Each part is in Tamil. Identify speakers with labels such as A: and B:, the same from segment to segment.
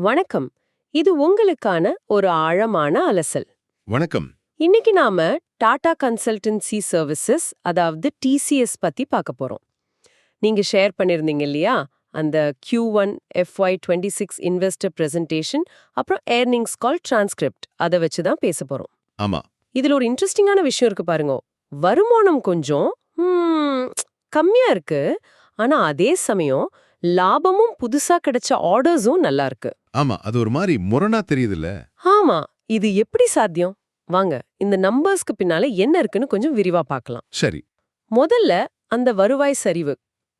A: வணக்கம். இது உங்களுக்கான ஒரு ஆழமான அலசல்.
B: வணக்கம்.
A: இன்னைக்கு நாம டாடா கன்சல்டன்சி சர்வீசஸ் அதாவது டிசிஎஸ் பத்தி பார்க்க போறோம். நீங்க ஷேர் பண்ணிருந்தீங்க இல்லையா? அந்த Q1 one FY twenty six investor presentation அப்புறம் ஏர்னிங்ஸ் கால் டிரான்ஸ்கிரிப்ட் அதை வச்சு தான் பேச போறோம்.
B: ஆமா.
A: இதுல ஒரு இன்ட்ரெஸ்டிங்கான விஷயம் இருக்கு பாருங்க. வருமானம் கொஞ்சம் கம்மியா இருக்கு. ஆனா அதே சமயம் லாபமும் புதுசா கிடைச்ச ஆர்டர்ஸும் நல்லா இருக்கு.
B: ஆமா அது ஒரு மாதிரி முரணா தெரியுதுல்ல.
A: ஆமா இது எப்படி சாத்தியம்? வாங்க இந்த நம்பர்ஸ்க்கு பின்னால என்ன இருக்குன்னு கொஞ்சம் விரிவா பார்க்கலாம்.
B: சரி.
A: முதல்ல அந்த வருவாய் சரிவு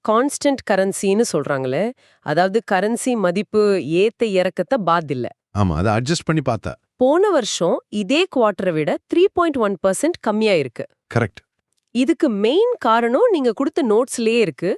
A: கான்ஸ்டன்ட் கரன்சின்னு சொல்றாங்களே அதாவது கரன்சி மதிப்பு ஏத்த இறக்கத்தை பாதில்ல.
B: ஆமா அதை அட்ஜஸ்ட் பண்ணி பார்த்தா.
A: போன வருஷம் இதே குவார்ட்டரை விட த்ரீ பாயிண்ட் ஒன் பர்சன்ட் கம்மியா இருக்கு.
B: கரெக்ட்
A: இதுக்கு மெயின் காரணம் நீங்க கொடுத்த நோட்ஸ்லயே இருக்கு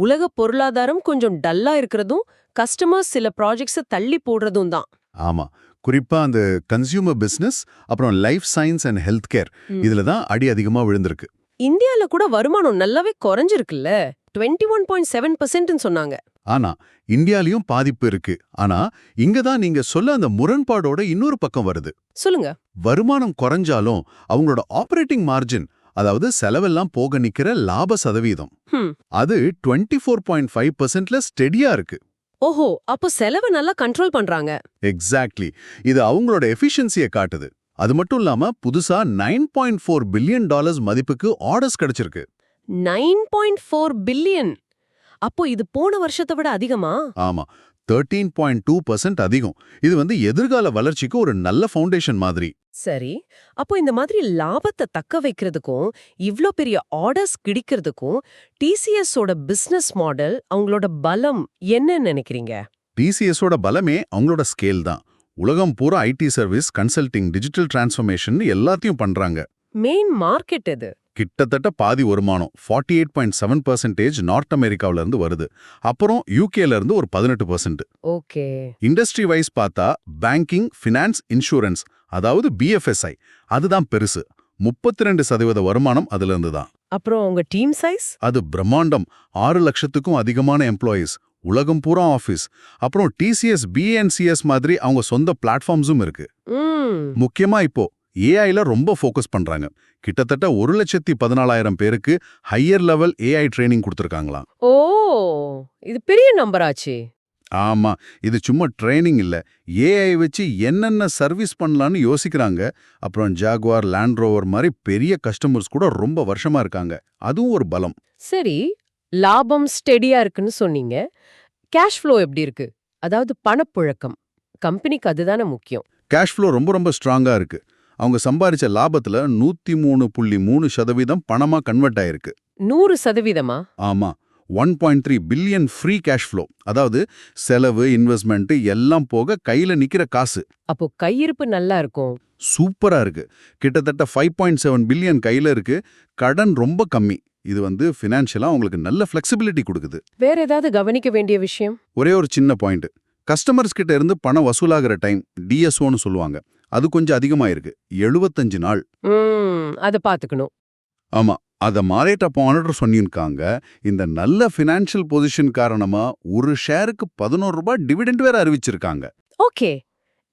A: உலக பொருளாதாரம் கொஞ்சம் டல்லா இருக்கிறதும் கஸ்டமர்ஸ் சில ப்ராஜெக்ட்ஸை தள்ளி போடுறதும் தான்.
B: ஆமா. குறிப்பா அந்த கன்சியூமர் பிசினஸ் அப்புறம் life science and health care. இதுல தான் அடி அதிகமா விழுந்திருக்கு.
A: இந்தியால கூட வருமானம் நல்லாவே குறைஞ்சிருக்குல்ல? டுவெண்ட்டி ஒன் பாயிண்ட் செவன் பர்சன்ட்னு சொன்னாங்க.
B: ஆனா இந்தியாலயும் பாதிப்பு இருக்கு. ஆனா இங்க தான் நீங்க சொல்ல அந்த முரண்பாடோட இன்னொரு பக்கம் வருது.
A: சொல்லுங்க.
B: வருமானம் குறைஞ்சாலும் அவங்களோட ஆபரேட்டிங் மார்ஜின் அதாவது செலவெல்லாம் போக நிக்கிற லாப சதவீதம். அது டுவெண்ட்டி ஃபோர் பாயிண்ட் ஃபைவ் பர்சன்ட்ல ஸ்டெடியா இருக்கு.
A: ஓஹோ அப்போ செலவை நல்லா கண்ட்ரோல் பண்றாங்க.
B: எக்ஸாக்ட்லி இது அவங்களோட எஃபிஷியன்சியை காட்டுது. அது மட்டும் இல்லாம புதுசா nine point four billion dollars மதிப்புக்கு ஆர்டர்ஸ் கிடைச்சிருக்கு.
A: நைன் பாயிண்ட் ஃபோர் பில்லியன் அப்போ இது போன வருஷத்தை விட அதிகமா?
B: ஆமா. தேர்ட்டீன் பாயிண்ட் டூ பர்சன்ட் அதிகம். இது வந்து எதிர்கால வளர்ச்சிக்கு ஒரு நல்ல ஃபவுண்டேஷன் மாதிரி.
A: சரி. அப்போ இந்த மாதிரி லாபத்தை தக்க வைக்கிறதுக்கும் இவ்ளோ பெரிய ஆர்டர்ஸ் கிடைக்கிறதுக்கும் டிசிஎஸ் ஓட பிசினஸ் மாடல் அவங்களோட பலம் என்ன நினைக்கிறீங்க?
B: டிசிஎஸோட பலமே அவங்களோட ஸ்கேல் தான். உலகம் பூரா IT service consulting digital transformation எல்லாத்தையும் பண்றாங்க.
A: மெயின் மார்க்கெட் எது?
B: கிட்டத்தட்ட பாதி வருமானம். Forty eight point seven percentage north அமெரிக்காவில இருந்து வருது. அப்புறம் யூகேல இருந்து ஒரு பதினெட்டு பர்சன்ட்
A: ஓகே.
B: இண்டஸ்ட்ரி வைஸ் பார்த்தா பேங்கிங் ஃபினான்ஸ் இன்சூரன்ஸ் அதாவது பிஎஃப்எஸ்ஐ அதுதான் பெருசு. முப்பத்தி ரெண்டு சதவீத வருமானம் அதுல இருந்து தான்.
A: அப்புறம் உங்க டீம் சைஸ்
B: அது பிரம்மாண்டம். ஆறு லட்சத்துக்கும் அதிகமான எம்ப்ளாயீஸ் உலகம் பூரா ஆஃபீஸ் அப்புறம் டிசிஎஸ் பிஎன்சிஎஸ் மாதிரி அவங்க சொந்த பிளாட்ஃபார்ம்ஸும் இருக்கு. முக்கியமா இப்போ ஏஐல ரொம்ப ஃபோக்கஸ் பண்றாங்க. கிட்டத்தட்ட ஒரு லட்சத்தி பதினாலாயிரம் பேருக்கு ஹையர் லெவல் ஏஐ ட்ரைனிங் கொடுத்துருக்காங்களாம்.
A: ஓ இது பெரிய நம்பர் ஆச்சு.
B: ஆமா இது சும்மா ட்ரைனிங் இல்ல. ஏஐ வச்சு என்னென்ன சர்வீஸ் பண்ணலாம்னு யோசிக்கிறாங்க. அப்புறம் ஜாகுவார் லேண்ட் ரோவர் மாதிரி பெரிய கஸ்டமர்ஸ் கூட ரொம்ப வருஷமா இருக்காங்க. அதுவும் ஒரு பலம்.
A: சரி லாபம் ஸ்டெடியா இருக்குன்னு சொன்னீங்க. கேஷ் ஃப்ளோ எப்படி இருக்கு? அதாவது பணப்புழக்கம். கம்பெனிக்கு அதுதானே முக்கியம்.
B: கேஷ் ஃப்ளோ ரொம்ப ரொம்ப ஸ்ட்ராங்கா இருக்கு. அவங்க சம்பாரிச்ச லாபத்துல நூத்தி மூணு புள்ளி மூணு சதவீதம் பணமா கன்வெர்ட் ஆயிருக்கு.
A: நூறு சதவீதமா?
B: ஆமா. One point three billion free cash flow. அதாவது செலவு இன்வெஸ்ட்மெண்ட் எல்லாம் போக கையில நிக்கிற காசு.
A: அப்போ கையிருப்பு நல்லா இருக்கும்.
B: சூப்பரா இருக்கு. கிட்டத்தட்ட ஃபைவ் பாயிண்ட் செவன் பில்லியன் கையில இருக்கு. கடன் ரொம்ப கம்மி. இது வந்து ஃபினான்ஷியலா உங்களுக்கு நல்ல ஃபிளெக்சிபிலிட்டி கொடுக்குது.
A: வேற ஏதாவது கவனிக்க வேண்டிய விஷயம்?
B: ஒரே ஒரு சின்ன பாயிண்ட் கஸ்டமர்ஸ் கிட்ட இருந்து பணம் வசூலாகிற டைம் டிஎஸ்ஓன்னு சொல்லுவாங்க. அது கொஞ்சம் அதிகமா இருக்கு எழுபத்தஞ்சு நாள்
A: அதை பாத்துக்கணும்.
B: ஆமா அத மாரேட்டா பானடர் சொல்லியிருக்காங்க இந்த நல்ல ஃபினான்ஷியல் பொசிஷன் காரணமா ஒரு ஷேருக்கு பதினோரு ரூபாய் டிவிடெண்ட் வேற அறிவிச்சிருக்காங்க.
A: ஓகே.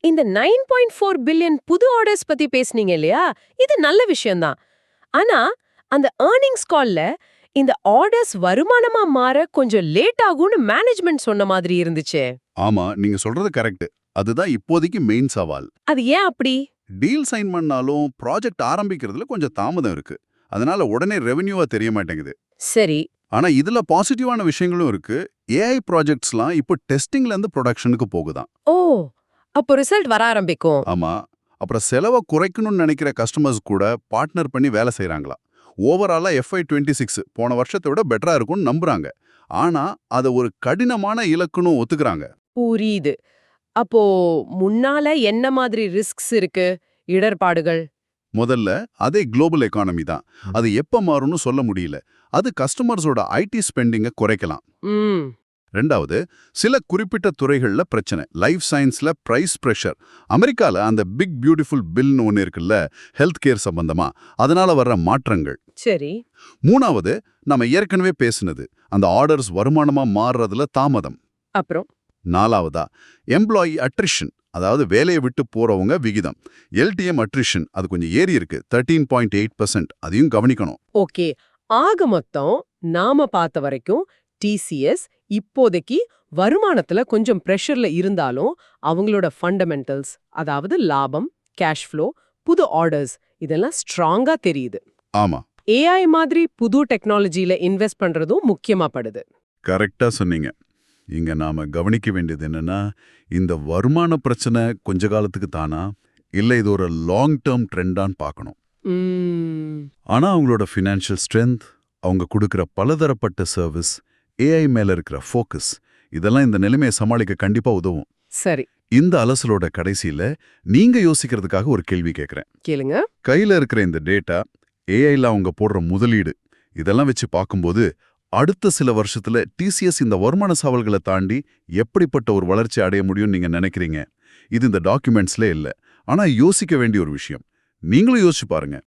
A: இந்த நைன் பாயிண்ட் ஃபோர் பில்லியன் புது ஆர்டர்ஸ் பத்தி பேசுனீங்க இல்லையா? இது நல்ல விஷயம்தான். ஆனா அந்த ஏர்னிங்ஸ் கால்ல இந்த ஆர்டர்ஸ் வருமானமா மாற கொஞ்சம் லேட் ஆகும்னு மேனேஜ்மெண்ட் சொன்ன மாதிரி இருந்துச்சே.
B: ஆமா நீங்க சொல்றது கரெக்ட் அதுதான் இப்போதைக்கு மெயின் சவால்.
A: அது ஏன் அப்படி?
B: டீல் சைன் பண்ணாலும் ப்ராஜெக்ட் ஆரம்பிக்கிறதுல கொஞ்சம் தாமதம் இருக்கு. அதனால உடனே ரெவென்யூவா தெரிய மாட்டேங்குது.
A: சரி.
B: ஆனா இதுல பாசிட்டிவான விஷயங்களும் இருக்கு. ஏஐ ப்ராஜெக்ட்ஸ்லாம் இப்போ டெஸ்டிங்ல இருந்து ப்ரொடக்ஷனுக்கு போகுதான்
A: ஓ அப்போ ரிசல்ட் வர ஆரம்பிக்கும்.
B: ஆமா. அப்புறம் செலவை குறைக்கணும்னு நினைக்கிற கஸ்டமர்ஸ் கூட பார்ட்னர் பண்ணி வேலை செய்றாங்களா ஓவராலா எஃப்ஐ டுவெண்ட்டி சிக்ஸ் போன வருஷத்தை விட பெட்டரா இருக்கும்னு நம்புறாங்க. ஆனா அதை ஒரு கடினமான இலக்குன்னு ஒத்துக்கிறாங்க.
A: புரியுது. அப்போ முன்னால என்ன மாதிரி ரிஸ்க்ஸ் இருக்கு? இடர்பாடுகள்?
B: முதல்ல அதே குளோபல் எக்கானமி தான். அது எப்ப மாறும்னு சொல்ல முடியல. அது கஸ்டமர்ஸோட ஐடி ஸ்பெண்டிங்கை குறைக்கலாம். ரெண்டாவது சில குறிப்பிட்ட துறைகள்ல பிரச்சனை. லைஃப் சயின்ஸ்ல பிரைஸ் பிரஷர் அமெரிக்கால அந்த பிக் பியூட்டிஃபுல் பில்னு ஒன்று இருக்குல்ல ஹெல்த் கேர் சம்பந்தமா. அதனால வர்ற மாற்றங்கள்.
A: சரி.
B: மூணாவது நம்ம ஏற்கனவே பேசினது. அந்த ஆர்டர்ஸ் வருமானமா மாறுறதுல தாமதம்.
A: அப்புறம்?
B: நாலாவதா எம்ப்ளாயி அட்ரிஷன் அதாவது வேலையை விட்டு போறவங்க விகிதம். எல்டிஎம் அட்ரிஷன் அது கொஞ்சம் ஏறி இருக்கு. தேர்ட்டீன் பாயிண்ட் எயிட் பர்சன்ட் அதையும் கவனிக்கணும்.
A: ஓகே. ஆக மொத்தம் நாம பார்த்த வரைக்கும் டிசிஎஸ் இப்போதைக்கு வருமானத்துல கொஞ்சம் பிரஷர்ல இருந்தாலும் அவங்களோட ஃபண்டமெண்டல்ஸ் அதாவது லாபம் கேஷ் ஃப்ளோ புது ஆர்டர்ஸ் இதெல்லாம் ஸ்ட்ராங்கா தெரியுது.
B: ஆமா.
A: ஏஐ மாதிரி புது டெக்னாலஜியில இன்வெஸ்ட் பண்றதும் முக்கியமா படுது.
B: கரெக்டா சொன்னீங்க. இங்க நாம கவனிக்க வேண்டியது என்னன்னா இந்த வருமான பிரச்சனை கொஞ்ச காலத்துக்கு தானா? இல்ல இது ஒரு லாங் டேர்ம் ட்ரெண்டான்னு பார்க்கணும் ஆனா அவங்களோட ஃபினான்ஷியல் ஸ்ட்ரென்த் அவங்க கொடுக்கிற பலதரப்பட்ட சர்வீஸ் ஏஐ மேல இருக்கிற ஃபோக்கஸ் இதெல்லாம் இந்த நிலைமையை சமாளிக்க கண்டிப்பா உதவும்.
A: சரி.
B: இந்த அலசலோட கடைசியில நீங்க யோசிக்கிறதுக்காக ஒரு கேள்வி கேட்கறேன்
A: கேளுங்க.
B: கையில இருக்கிற இந்த டேட்டா ஏஐல அவங்க போடுற முதலீடு இதெல்லாம் வச்சு பார்க்கும்போது அடுத்த சில வருஷத்துல டிசிஎஸ் இந்த வருமான சவால்களை தாண்டி எப்படிப்பட்ட ஒரு வளர்ச்சி அடைய முடியும்னு நீங்க நினைக்கிறீங்க? இது இந்த டாக்குமெண்ட்ஸ்ல இல்ல. ஆனா யோசிக்க வேண்டிய ஒரு விஷயம். நீங்களும் யோசிச்சு பாருங்க.